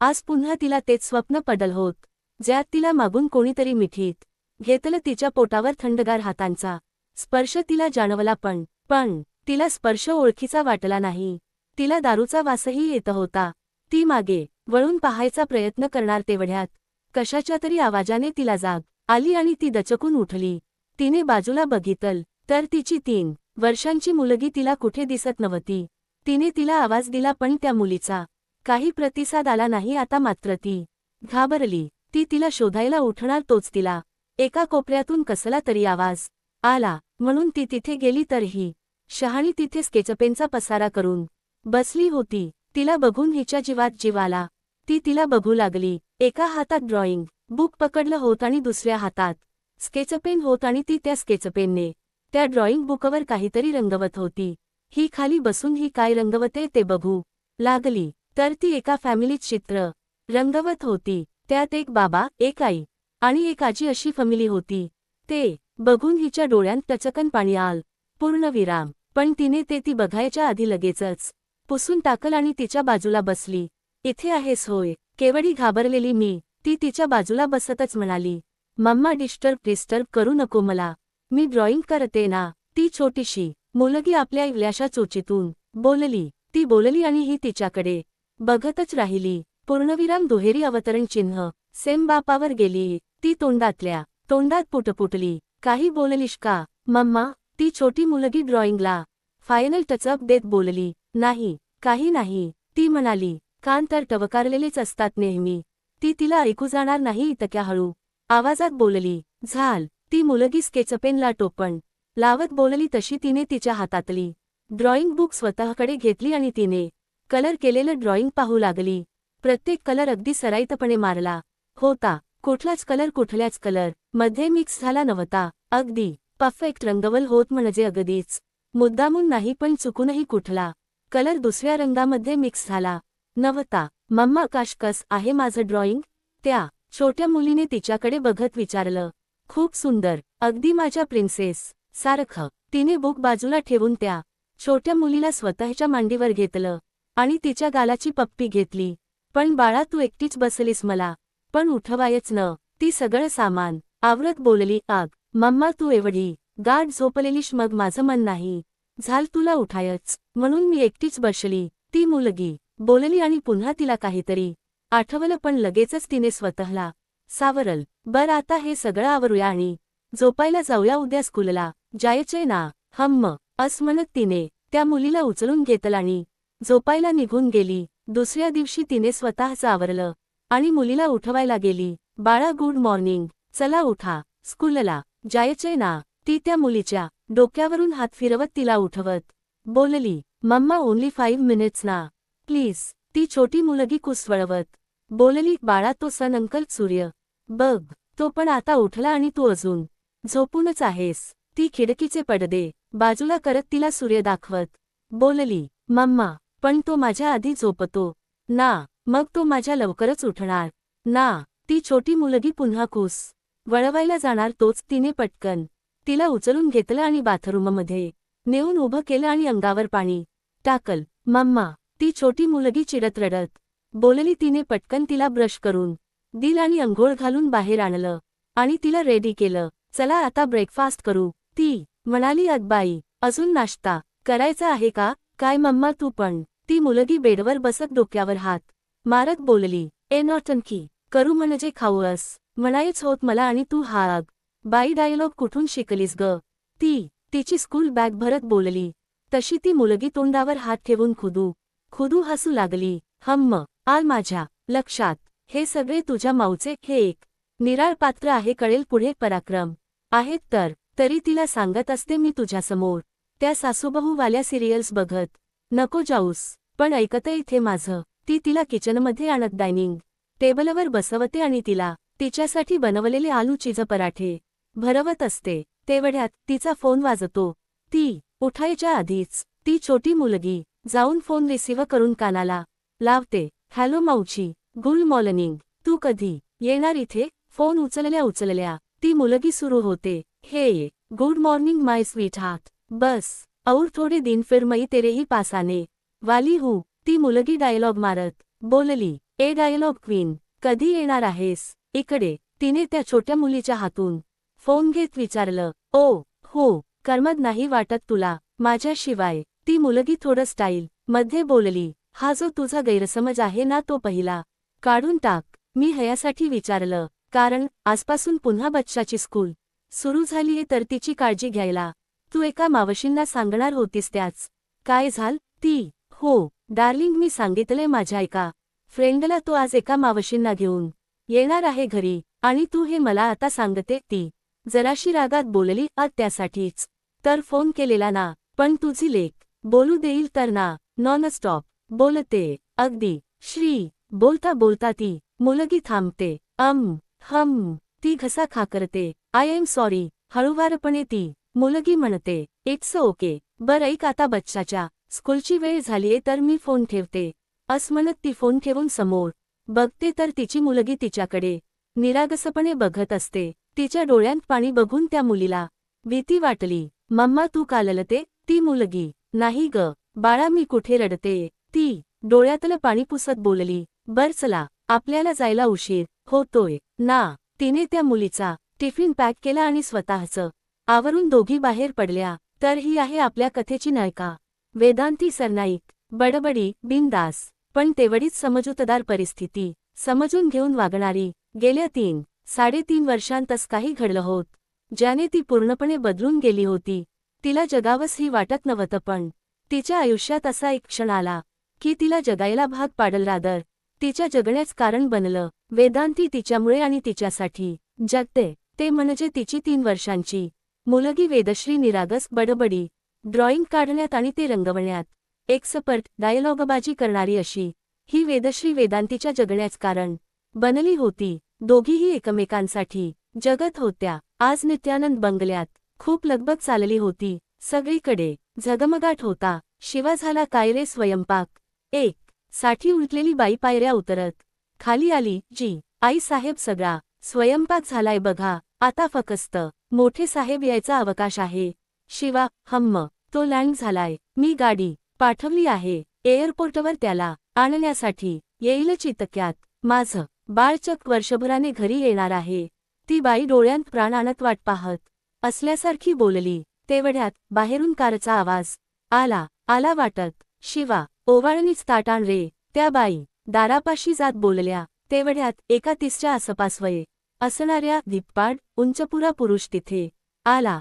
आज पुन्हा तिला तेच स्वप्न पडल होत ज्यात तिला मागून कोणीतरी मिठीत घेतलं तिच्या पोटावर थंडगार हातांचा. स्पर्श तिला जाणवला पण पण तिला स्पर्श ओळखीचा वाटला नाही. तिला दारूचा वासही येत होता. ती मागे वळून पाहायचा प्रयत्न करणार तेवढ्यात कशाच्या तरी आवाजाने तिला जाग आली आणि ती दचकून उठली. तिने बाजूला बघितल तर तिची तीन वर्षांची मुलगी तिला कुठे दिसत नव्हती. तिने तिला आवाज दिला पण त्या मुलीचा काही प्रतिसाद आला नाही आता मात्र ती घाबरली. ती तिला शोधायला उठणार तोच तिला. एका कोपऱ्यातून कसला तरी आवाज आला. म्हणून ती तिथे गेली तरही. शहाणी तिथे स्केचपेनचा पसारा करून बसली होती. तिला बघून हिच्या जीवात जीव आला. ती तिला बघू लागली. एका हातात ड्रॉइंग बुक पकडलं होत आणि दुसऱ्या हातात स्केचपेन होत आणि ती त्या स्केचपेनने त्या ड्रॉइंग बुकवर काहीतरी रंगवत होती. ही खाली बसून ही काय रंगवते ते बघू लागली. तर ती एका फॅमिलीत चित्र रंगवत होती. त्यात एक बाबा एक आई आणि एक आजी अशी फॅमिली होती. ते बघून हिच्या डोळ्यांत टचकन पाणी आल. पूर्ण विराम. पण तिने ते ती बघायच्या आधी लगेचच पुसून टाकल आणि तिच्या बाजूला बसली. इथे आहेस होय. केवढी घाबरलेली मी. ती तिच्या बाजूला बसतच म्हणाली. मम्मा डिस्टर्ब डिस्टर्ब करू नको मला. मी ड्रॉइंग करते ना. ती छोटीशी मुलगी आपल्या इवल्याशा चोचीतून बोलली. ती बोलली आणि ही तिच्याकडे बघतच राहिली. पूर्णविराम दुहेरी अवतरण चिन्ह. सेम बापावर गेली. ती तोंडातल्या तोंडात पुटपुटली काही बोललीश का? मम्मा ती छोटी मुलगी ड्रॉइंगला. फायनल टचअप देत बोलली. नाही काही नाही. ती म्हणाली कान तर टवकारलेलेच असतात नेहमी. ती तिला ऐकू जाणार नाही इतक्या हळू. आवाजात बोलली झाल ती मुलगी स्केचपेनला टोपण. लावत बोलली तशी तिने तिच्या हातातली. ड्रॉइंग बुक स्वतःकडे घेतली आणि तिने कलर केलेलं ड्रॉइंग पाहू लागली. प्रत्येक कलर अगदी सराईतपणे मारला. होता कुठलाच कलर कुठल्याच कलर. मध्ये मिक्स झाला नव्हता. अगदी परफेक्ट रंगवल होत म्हणजे अगदीच. मुद्दामून नाही पण चुकूनही कुठला. कलर दुसऱ्या रंगामध्ये मिक्स झाला. नव्हता. मम्मा काशकस आहे माझं ड्रॉइंग? त्या छोट्या मुलीने तिच्याकडे बघत विचारलं. खूप सुंदर. अगदी माझ्या प्रिन्सेस सारखं. तिने बुक बाजूला ठेवून त्या छोट्या मुलीला स्वतःच्या मांडीवर घेतलं. आणि तिच्या गालाची पप्पी घेतली. पण बाळा तू एकटीच बसलीस मला. पण उठवायच न. ती सगळं सामान. आवरत बोलली आग मम्मा तू एवढी गाठ झोपलेलीश मग माझं मन नाही. झाल तुला उठायच. म्हणून मी एकटीच बसली. ती मुलगी बोलली आणि पुन्हा तिला काहीतरी आठवलं पण लगेचच तिने स्वतःला सावरल. बर आता हे सगळं आवरूया आणि झोपायला जाऊया उद्या स्कूलला. जायचे ना हम्म अस म्हणत तिने त्या मुलीला उचलून घेतलं आणि झोपायला निघून गेली. दुसऱ्या दिवशी तिने स्वतःच आवरलं आणि मुलीला उठवायला गेली. बाळा गुड मॉर्निंग. चला उठा. स्कूलला. जायचंय ना? ती त्या मुलीच्या डोक्यावरून हात फिरवत तिला उठवत. बोलली मम्मा ओन्ली फाईव्ह मिनिट्स ना. प्लीज ती छोटी मुलगी कुसवळवत. बोलली बाळा तो सन अंकल सूर्य. बघ तो पण आता उठला आणि तू अजून झोपूनच आहेस. ती खिडकीचे पडदे बाजूला करत तिला सूर्य दाखवत. बोलली मम्मा पण तो माझ्या आधी झोपतो. ना मग तो माझ्या लवकरच उठणार. ना ती छोटी मुलगी पुन्हा खुस वळवायला जाणार तोच तिने पटकन. तिला उचलून घेतलं आणि बाथरूममध्ये नेऊन उभं केलं आणि अंगावर पाणी टाकल. मम्मा ती छोटी मुलगी चिडत रडत बोलली. तिने पटकन तिला ब्रश करून दिल आणि अंघोळ घालून बाहेर आणलं आणि तिला रेडी केलं. चला आता ब्रेकफास्ट करू. ती म्हणाली अगबाई अजून नाश्ता करायचा आहे का? काय मम्मा तू पण. ती मुलगी बेडवर बसत डोक्यावर हात. मारत बोलली ए नॉटनकी करू म्हणजे खाऊस म्हणायच होत मला आणि तू हा आग बाई डायलॉग कुठून शिकलीस ग? ती तिची स्कूल बॅग भरत बोलली. तशी ती मुलगी तोंडावर हात ठेवून खुदू खुदू हसू लागली. हम्म आल माझ्या लक्षात. हे सगळे तुझ्या माऊचे हे एक. निराळ पात्र आहे कळेल पुढे पराक्रम. आहेत तर तरी तिला सांगत असते मी तुझ्यासमोर. त्या सासूबहूवाल्या सिरियल्स बघत नको जाऊस पण ऐकतं इथे माझं. ती तिला किचनमध्ये आणत डायनिंग टेबलवर बसवते आणि तिला तिच्यासाठी बनवलेले आलू चिज पराठे भरवत असते. तेवढ्यात तिचा फोन वाजतो. ती उठायच्या आधीच ती छोटी मुलगी जाऊन फोन रिसिव्ह करून कानाला लावते. हॅलो माऊची गुड मॉर्निंग. तू कधी येणार इथे? फोन उचलल्या उचलल्या. ती मुलगी सुरू होते. हे good morning my sweetheart बस और थोडे दिन फिर मई तेरे ही पास आने। वाली हूँ ती मुलगी डायलॉग मारत बोलली ए डायलॉग क्वीन कधी येणार आहेस? इकडे तिने त्या छोट्या मुलीच्या हातून. फोन घेत विचारलं ओ हो करमत नाही वाटत तुला माझ्याशिवाय. ती मुलगी थोडं स्टाईल मध्ये बोलली हा जो तुझा गैरसमज आहे ना तो पहिला. काढून टाक मी हयासाठी विचारलं कारण आजपासून पुन्हा बच्चाची स्कूल सुरू झालीये तर तिची काळजी घ्यायला. तू एका मावशींना सांगणार होतीस त्याच. काय झाल? ती हो डार्लिंग मी सांगितले माझ्या एका फ्रेंडला तो आज एका मावशींना घेऊन येणार आहे घरी आणि तू हे मला आता सांगते ती. जराशी रागात बोलली अ त्यासाठीच. तर फोन केलेला ना पण तुझी लेख बोलू देईल तर ना नॉन स्टॉप बोलते अगदी. श्री बोलता बोलता ती मुलगी थांबते. अम हम ती घसा खाकरते. आय एम सॉरी हळूवारपणे ती मुलगी म्हणते इट्स ओके बर ऐक आता बच्चाच्या. स्कूलची वेळ झालीये तर मी फोन ठेवते. अस म्हणत ती फोन ठेवून समोर. बघते तर तिची मुलगी तिच्याकडे. निरागसपणे बघत असते. तिच्या डोळ्यांत पाणी बघून त्या मुलीला. भीती वाटली. मम्मा तू काललते ती मुलगी. नाही ग. बाळा मी कुठे रडते? ती. डोळ्यातलं पाणी पुसत बोलली. बर चला. आपल्याला जायला उशीर. होतोय. ना. तिने त्या मुलीचा टिफिन पॅक केला आणि स्वतःचं आवरून दोघी बाहेर पडल्या तर ही आहे आपल्या कथेची नायका. वेदांती सरनाईक बडबडी बिनदास पण तेवढीच समजूतदार परिस्थिती. समजून घेऊन वागणारी गेल्या तीन साडेतीन वर्षांतच काही घडलं होत. ज्याने ती पूर्णपणे बदलून गेली होती. तिला जगावस ही वाटत नव्हतं पण तिच्या आयुष्यात असा एक क्षण आला की तिला जगायला भाग पाडल रादर. तिच्या जगण्याच कारण बनलं वेदांती तिच्यामुळे आणि तिच्यासाठी. जगते ते म्हणजे तिची तीन वर्षांची. मुलगी वेदश्री निरागस बडबडी. ड्रॉइंग काढण्यात आणि ते रंगवण्यात. एक्सपर्ट डायलॉगबाजी करणारी अशी. ही वेदश्री वेदांतीच्या जगण्याच कारण. बनली होती. दोघीही एकमेकांसाठी. जगत होत्या. आज नित्यानंद बंगल्यात. खूप लगबग चालली होती. सगळीकडे. झगमगाट होता. शिवा झाला काय रे स्वयंपाक? एक. साठी उलटलेली बाई पायऱ्या उतरत. खाली आली जी. आई साहेब सगळा. स्वयंपाक झालाय बघा. आता फकस्त. मोठे साहेब यायचा अवकाश आहे. शिवा हम्म तो लँड झालाय. मी गाडी पाठवली आहे. एअरपोर्टवर त्याला आणण्यासाठी येईल चितक्यात. माझं बाळचक वर्षभराने घरी येणार आहे. ती बाई डोळ्यांत प्राण आणत वाट पाहत असल्यासारखी बोलली. तेवढ्यात बाहेरून कारचा आवाज आला. आला वाटत. शिवा ओवाळणीच ताटाण रे. त्या बाई दारापाशी जात बोलल्या. तेवढ्यात एका तिसच्या आसपास वये. असणाऱ्या धिप्पाड उंचपुरा पुरुष तिथे आला.